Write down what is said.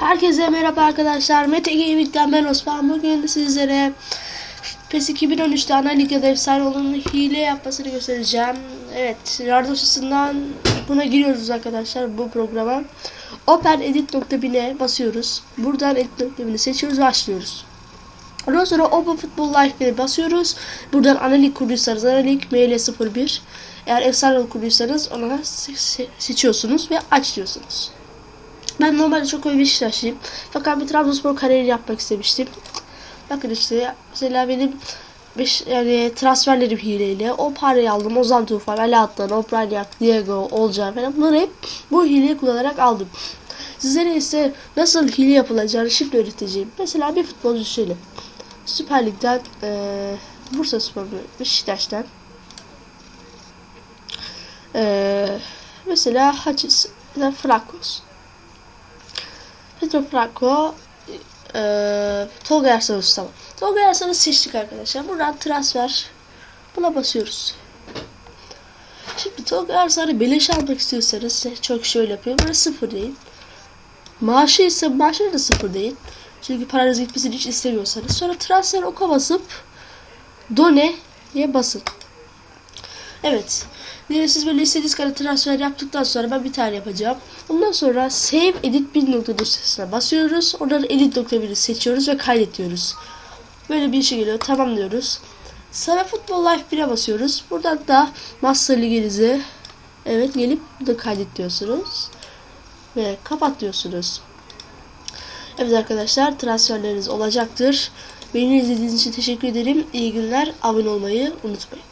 Herkese merhaba arkadaşlar. Mete Gaming'den ben Osman. Bugün sizlere PES 2013'te ana ligde efsane olanın hile yapmasını göstereceğim. Evet, yardım açısından buna giriyoruz arkadaşlar bu programa. OpenEdit.bin'e basıyoruz. Buradan Edit.bin'i seçiyoruz ve başlıyoruz. Ondan sonra Open Football Life'e basıyoruz. Buradan ana lig kurduysanız ana lig ML01. Eğer efsane kurduysanız ona se- se- seçiyorsunuz ve aç diyorsunuz. Ben normalde çok öyle Beşiktaşlıyım. Fakat bir Trabzonspor kariyeri yapmak istemiştim. Bakın işte mesela benim beş, yani transferlerim hileyle. O parayı aldım. Ozan Tufan, Ali Atlan, Opralyak, Diego, Olcan falan. Bunları hep bu hileyi kullanarak aldım. Sizlere ise nasıl hile yapılacağını şimdi öğreteceğim. Mesela bir futbolcu şöyle. Süper Lig'den eee Bursa Spor Beşiktaş'tan eee mesela da Frankos. Pedro Franco eee Tolga Ersanus tamam. Tolga Ersanus seçtik arkadaşlar. Buradan transfer buna basıyoruz. Şimdi Tolga Ersan'ı beleş almak istiyorsanız çok şöyle yapıyor. Böyle sıfır değil. Maaşı ise maaşı da sıfır değil. Çünkü paranız gitmesini hiç istemiyorsanız. Sonra transfer oka basıp Done'ye basın. Evet. Yine siz böyle istediğiniz kadar transfer yaptıktan sonra ben bir tane yapacağım. Ondan sonra Save Edit 1 nokta dosyasına basıyoruz. Oradan Edit nokta 1'i seçiyoruz ve kaydediyoruz. Böyle bir şey geliyor. Tamam diyoruz. Sonra Football Life 1'e basıyoruz. Buradan da Master Lig'inizi evet gelip da kaydet diyorsunuz. Ve kapat diyorsunuz. Evet arkadaşlar transferleriniz olacaktır. Beni izlediğiniz için teşekkür ederim. İyi günler. Abone olmayı unutmayın.